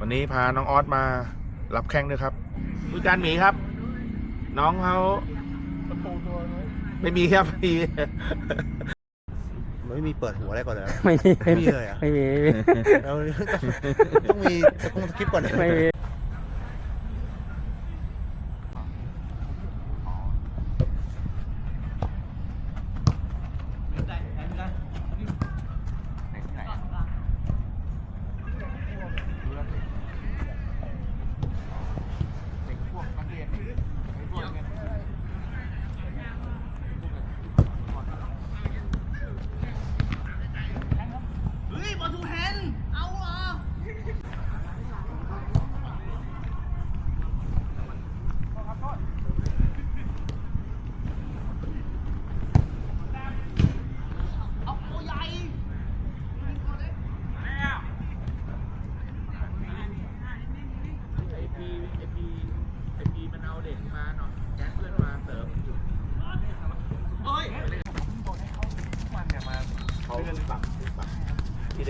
วันนี้พาน้องออสมารับแข้งด้วยครับผู้การหมีครับ น้องเขาไม่มีครับไม่มีไม่มีเปิดหัวอะไรก่อนเลยไม่มีไม่มีเลยเหรอไม่มี เราต้องต้องมีสกงสคริปต์ก่อนเลยไม่มี ไอพีไอพีไอพีมันเอาเด็กมาเนาะแก๊งเพื่อนมาเสริมมันเนี่ยมาเขาปรับปรับที่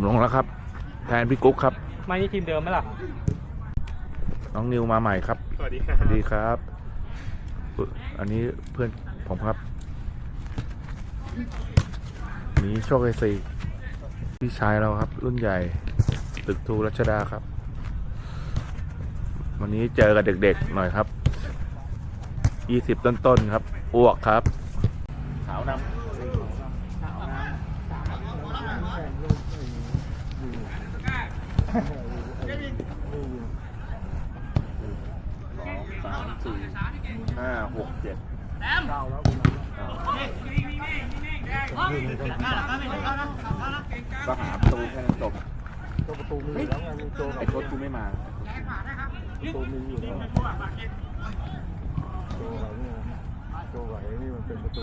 สมลงแล้วครับ แทนพี่กุ๊กครับ ไม่นี่ทีมเดิมไหมล่ะ น้องนิวมาใหม่ครับ สวัสดีครับสวัสดีครับ อันนี้เพื่อนผมครับนี้โชคไอซีพี่ชายเราครับ รุ่นใหญ่ ตึกทูรัชดาครับ วันนี้เจอกับเด็กๆหน่อยครับยี่สิบต้นๆครับ อ้วกครับ ขาวนำ สามสี่ห้าหกเจ็ดก็หาประตูแค่นั้นจบตัวประตูมีแล้วไงมีตัวไอ้โค้ชกูไม่มาประตูมีอยู่แล้วตัวไหวนี่ตัวไหวนี่มันเป็นประตู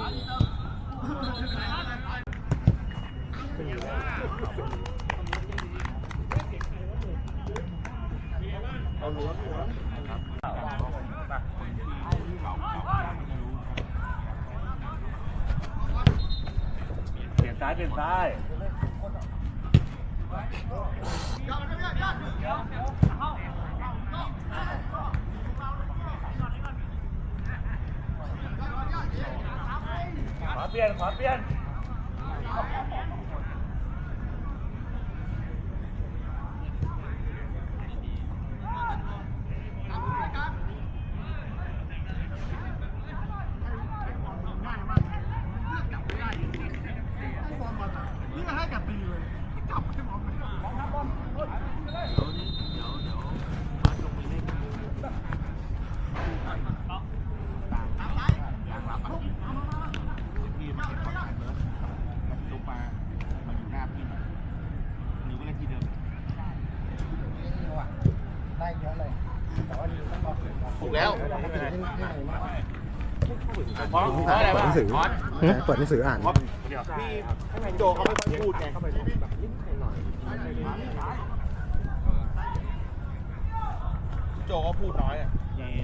เปลี่ยนซ้ายเปลี่ยนซ้ายขวาเปลี่ยนขวาเปลี่ยน พี่มันเก็บคอนแทคเบิร์ดมันลุกมา มาอยู่หน้าพี่นิวก็เล่นที่เดิม ได้เยอะเลย แต่ว่านี่ต้องรอเสียง ถูกแล้วให้ให้ให้มากเพราะเพราะอะไรวะเปิดหนังสือออสเปิดหนังสืออ่านเพราะพี่โจเขาไม่ค่อยพูดไงโจเขาพูดน้อยอะ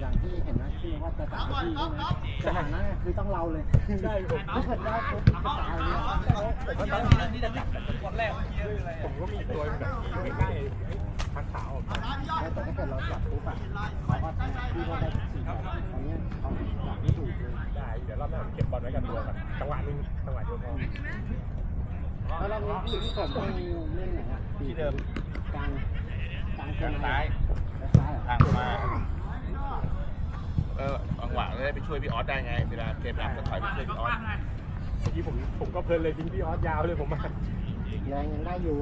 อย่างที่เห็นนะที่ว่าจะตัดที่ใช่ไหมแต่หันหน้าคือต้องเราเลยใช่ผมถ้าเกิดได้ปุ๊บจะตายเลยผมก็ตอนนี้จะจับแต่คนแรกผมก็มีตัวแบบไม่ใกล้ พักขาวแต่ถ้าเกิดเราจับปุ๊บอะเขาก็พี่ก็ได้สี่แบบตอนนี้เขาจับไม่ถูกเลยได้เดี๋ยวรอบหน้าผมเก็บบอลไว้กับตัวครับจังหวะนึงจังหวะเดียวพอแล้วรอบนี้พี่ผมต้องเล่นไหนอะที่เดิมกลางกลางเส้นซ้ายซ้ายทางมาเออจังหวะจะได้ไปช่วยพี่ออสได้ไง เวลาเกมรับก็ถอยไปช่วยพี่ออสเมื่อกี้ผมผมก็เพลินเลยทิ้งพี่ออสยาวเลยผมมาแรงยังได้อยู่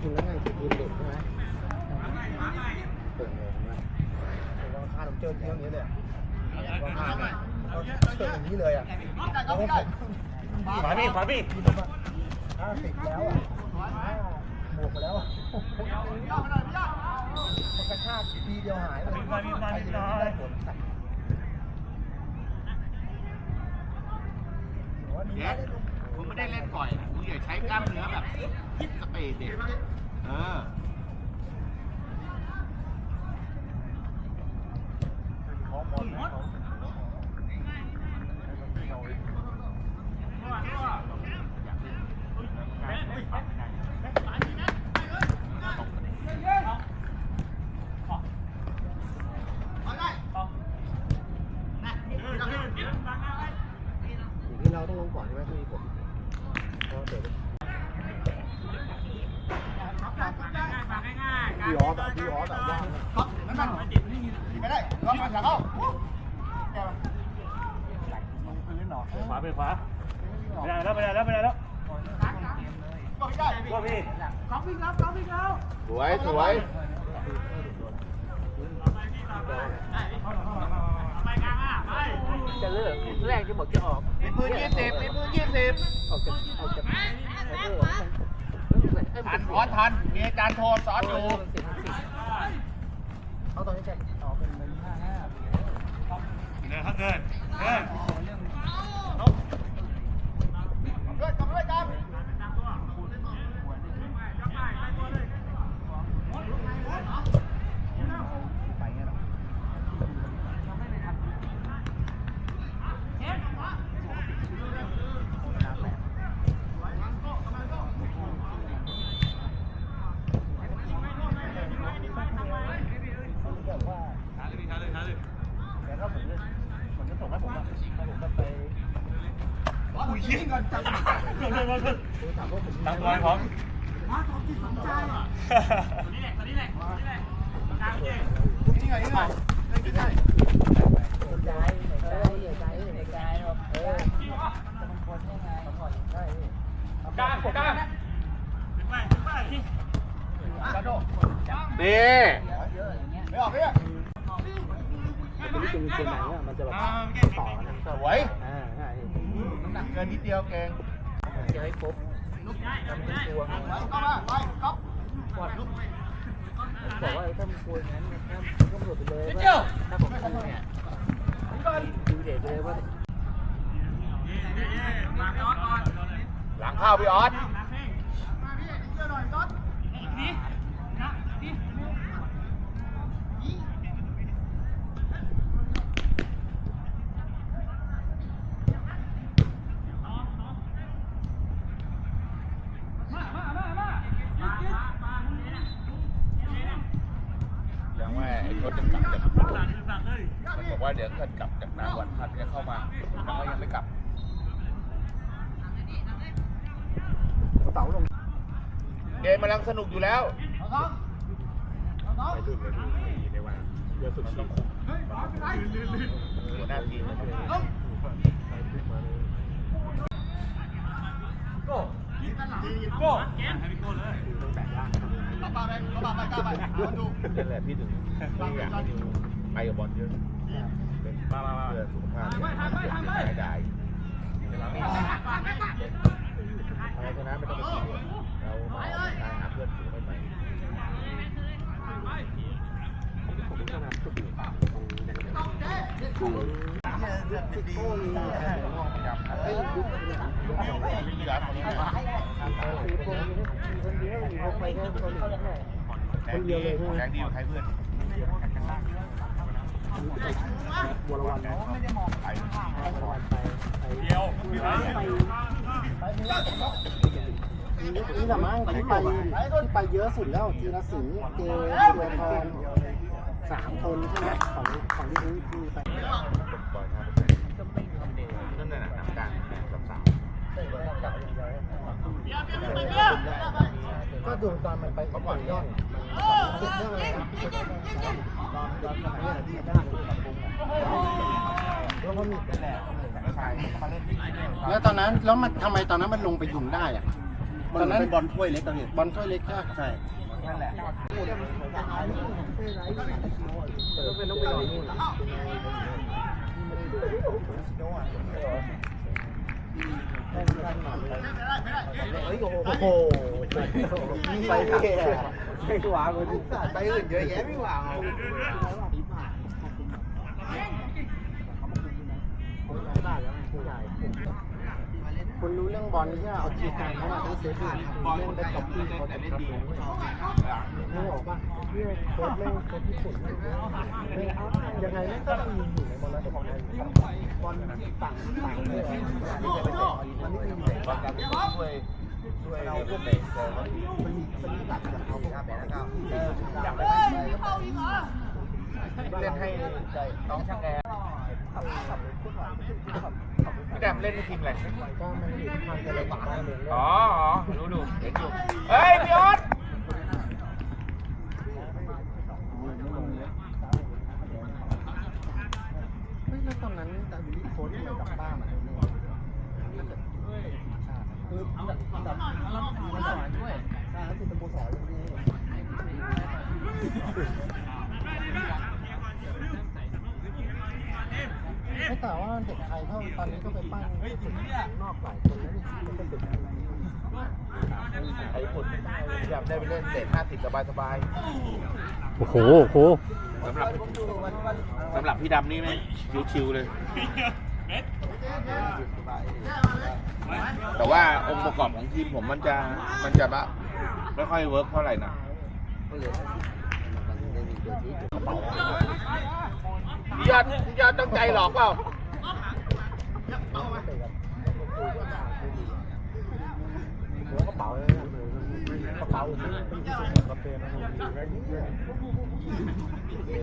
คุณนั่วถือปืนเด็กใช่ไหมเปิดเงินมาลองฆ่าผมเจอเที่ยวนี้เลยลองฆ่าเขาเจออย่างนี้เลยอะแล้วผมขวาพี่ขวาพี่ห้าสิบแล้วอะหมวกไปแล้วอะากทีเดียวหายเลยไปเลยไม่ได้ผลเด็กผมไม่ได้เล่นก่อยคุณอย่าใช้กล้ามเนื้อแบบฮิตสเปรย์เด็กเออ อย่างนี้เราต้องลงก่อนใช่ไหมพี่ผมเพราะเดี๋ยวพี่ออสอะพี่ออสอะว่างขวาไปขวาไม่ได้แล้วไม่ได้แล้วไม่ได้แล้วก็พี่สวยสวยจะเลิกแรกจะบอกจะออกมีปืนยี่สิบมีปืน ยี่สิบทันขอทัน มีอาจารย์โทรสอนอยู่เขาตอนนี้จะต่อเป็นเงินห้าห้าเดินครับเดินเดิน ไปเงี้ยหรอ ช้าเลยช้าเลยช้าเลย แต่ถ้าผมเนี่ยผมจะส่งให้ผมอะถ้าผมจะไป คุยยิงก่อนจับเดินเดินเดินดูถามว่าผมตั้งไว้พร้อมนี่ไงนี่ไงไม่ใช่ย้ายเอออย่าย้ายอย่าย้ายหรอกเออมันควรยังไงก่อนได้กล้ากล้าขึ้นไปขึ้นไปที่นี่เยอะอย่างเงี้ยไม่ออกเนี่ยทีนี้เป็นเชียงใหม่เนี่ยมันจะแบบต่อกันสวยอ่าใช่น้ำหนักเกินนิดเดียวเก่งจะให้ครบตัวเข้ามาไปก๊อฟบอกว่าถ้ามันควรงั้นถ้าก็หมดไปเลยว่าถ้าผมคูเนี่ยดูเด็กเลยว่าหลังเข้าพี่ออส ยังว่า ไอ้รถจะกลับจากมันบอกว่าเดี๋ยวเกิดกลับจากนางวันพันจะเข้ามาแล้วก็ยังไม่กลับเต๋าลงเกมกำลังสนุกอยู่แล้วไปรุ่นเลยพี่ในวันเยอะสุดต้องคุมหน้าทีมโก้โก้ให้พี่โก้เลย นั่นแหละพี่ถึงไม่อยากไปกับบอลเยอะมามามาเพื่อสุขภาพไม่ได้อะไรชนะไม่ต้องไปคิดเรามาออกกำลังกายหาเพื่อนฝูงไม่ไปโอ้อคนคนเดียวเขาไปแคนเดียวเดียวเลยใช่ไหมแรงดีกว่าใครเพื่อนบัวละวันเนาะไม่ได้มองไปบัวละวันไปไปเดียวไปนี่ละมั้งที่ไปที่ไปเยอะสุดแล้วทีละสิงเจเรือทองสามคนใช่ไหมของของที่นี่ทางไปนั่นน่ะหนักกลางกับสาว ก็ดูตอนมันไปก่อนย่อนติดเรื่องอะไรนะตอนตอนสมัยที่ได้กับปุ้งแล้วก็มีกันแหละชายมาเล่นที่นี่แล้วตอนนั้นแล้วมันทำไมตอนนั้นมันลงไปยิงได้อะตอนนั้นเป็นบอลถ้วยเล็กตอนนี้บอลถ้วยเล็กใช่ไหมใช่นั่นแหละต้องเป็นต้องไปรอนู่นโอ้โห โอ้โหไปเท่ไม่หวางเลยไปอื่นเยอะแยะไม่หวาง คุณรู้เรื่องบอลที่เอาจีการเข้ามาทั้งเซฟเล่นได้กับพี่เขาแต่ไม่ดีไม่ออกป่ะพี่โค้ชเล่นโค้ชญี่ปุ่นยังไงไม่ก็ต้องยิงอยู่ในบอลระดับไทยบอลต่างต่างเลยนี่จะเป็นมันไม่มีเลยบอลการช่วยช่วยเราเพวกเด็กมันมีมันมีหลักจากเขาพวกแบบนั้นอยากไปเล่นให้ใจน้องช่างแอร์ขับขับขึ้นขับขึ้นขับ พี่แดมเล่นในทีมอะไรก็มันอยู่ทางเจริญบ้านเองอ๋ออ๋อรู้ดูเห็นอยู่เฮ้ยพี่ออสเฮ้ยแล้วตอนนั้นแต่บิลลี่โค้ชที่กับป้ามันคืออันดับอันดับอันดับด้วยใช่คือสโมสรเลย ไม่แต่ว่าเด็กไทยเขาตอนนี้ก็ไปปั้นฝึกนอกหลายคนแล้วนี่ก็เป็นเด็กไอ้ฝุ่นอยากได้ไปเล่นเตะห้าสิบสบายสบายโอ้โหโอ้โหสำหรับสำหรับพี่ดำนี่ไหมชิวๆเลย แต่ว่าองค์ประกอบของทีมผมมันจะมันจะแบบไม่ค่อยเวิร์กเท่าไหร่นะ พี่ยอดพี่ยอดต้องใจหลอกเปล่าหัวกระเป๋าเลยกระเป๋าเป็นที่สุดกระเป๋ามั